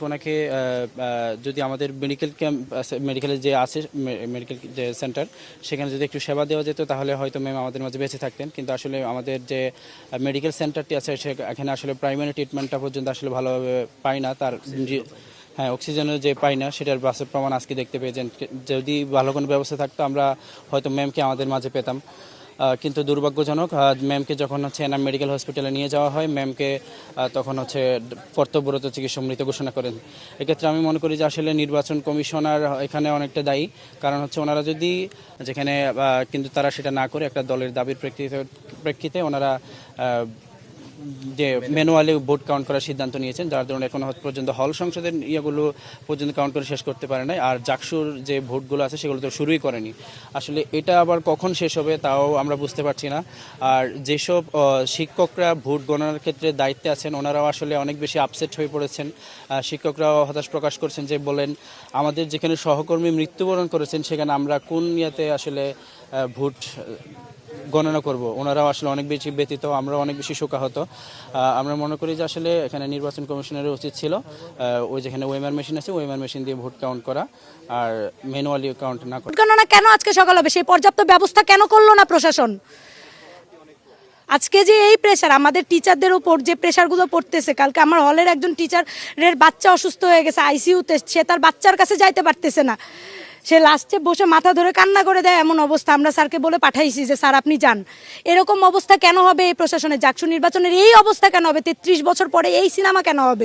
ওনাকে যদি আমাদের মেডিকেল ক্যাম্প মেডিকেলে যে আছে মেডিকেল যে সেন্টার সেখানে যদি একটু সেবা দেওয়া যেত তাহলে হয়তো ম্যাম আমাদের মাঝে বেঁচে থাকতেন। কিন্তু আসলে আমাদের যে মেডিকেল সেন্টারটি আছে সে এখানে আসলে প্রাইমারি ট্রিটমেন্টটা পর্যন্ত আসলে ভালোভাবে পাই না। তার যে- হ্যাঁ অক্সিজেনের যে পাই না সেটার বাস্তব প্রমাণ আজকে দেখতে পেয়েছেন যদি ভালো কোনো ব্যবস্থা থাকতো আমরা হয়তো ম্যামকে আমাদের মাঝে পেতাম। কিন্তু দুর্ভাগ্যজনক ম্যামকে যখন হচ্ছে এনাম মেডিকেল হসপিটালে নিয়ে যাওয়া হয়, ম্যামকে তখন হচ্ছে কর্তব্যরত চিকিৎসক মৃত ঘোষণা করেন। এক্ষেত্রে আমি মনে করি যে আসলে নির্বাচন কমিশনার এখানে অনেকটা দায়ী, কারণ হচ্ছে ওনারা যদি যেখানে কিন্তু তারা সেটা না করে একটা দলের দাবির প্রেক্ষিতে প্রেক্ষিতে ওনারা যে ম্যানুয়ালি ভোট কাউন্ট করার সিদ্ধান্ত নিয়েছেন, যার ধরুন এখনও পর্যন্ত হল সংসদের ইয়েগুলো পর্যন্ত কাউন্ট করে শেষ করতে পারে নাই, আর জাকসুর যে ভোটগুলো আছে সেগুলো তো শুরুই করেনি। আসলে এটা আবার কখন শেষ হবে তাও আমরা বুঝতে পারছি না। আর যেসব শিক্ষকরা ভোট গণনার ক্ষেত্রে দায়িত্বে আছেন, ওনারাও আসলে অনেক বেশি আপসেট হয়ে পড়েছেন। শিক্ষকরাও হতাশ প্রকাশ করছেন যে বলেন, আমাদের যেখানে সহকর্মী মৃত্যুবরণ করেছেন, সেখানে আমরা কোন ইয়েতে আসলে ভোট গণনা করব। ওনারাও আসলে অনেক বেশি ব্যতীত আমরা অনেক বেশি শোকাহত। আমরা মনে করি যে আসলে এখানে নির্বাচন কমিশনের উচিত ছিল ওই যেখানে ওয়েমার মেশিন আছে, ওয়েমার মেশিন দিয়ে ভোট কাউন্ট করা আর ম্যানুয়ালি কাউন্ট না করা। গণনা কেন আজকে সকাল হবে? সেই পর্যাপ্ত ব্যবস্থা কেন করল না প্রশাসন? আজকে যে এই প্রেশার আমাদের টিচারদের উপর যে প্রেশারগুলো পড়তেছে, কালকে আমার হলের একজন টিচারের বাচ্চা অসুস্থ হয়ে গেছে আইসিইউতে সে তার বাচ্চার কাছে যাইতে পারতেছে না। সে লাস্টে বসে মাথা ধরে কান্না করে দেয় এমন অবস্থা। আমরা স্যারকে বলে পাঠাইছি যে, স্যার, আপনি যান। এরকম অবস্থা কেন হবে এই প্রশাসনের? জাকসু নির্বাচনের এই অবস্থা কেন হবে? তেত্রিশ বছর পরে এই সিনেমা কেন হবে?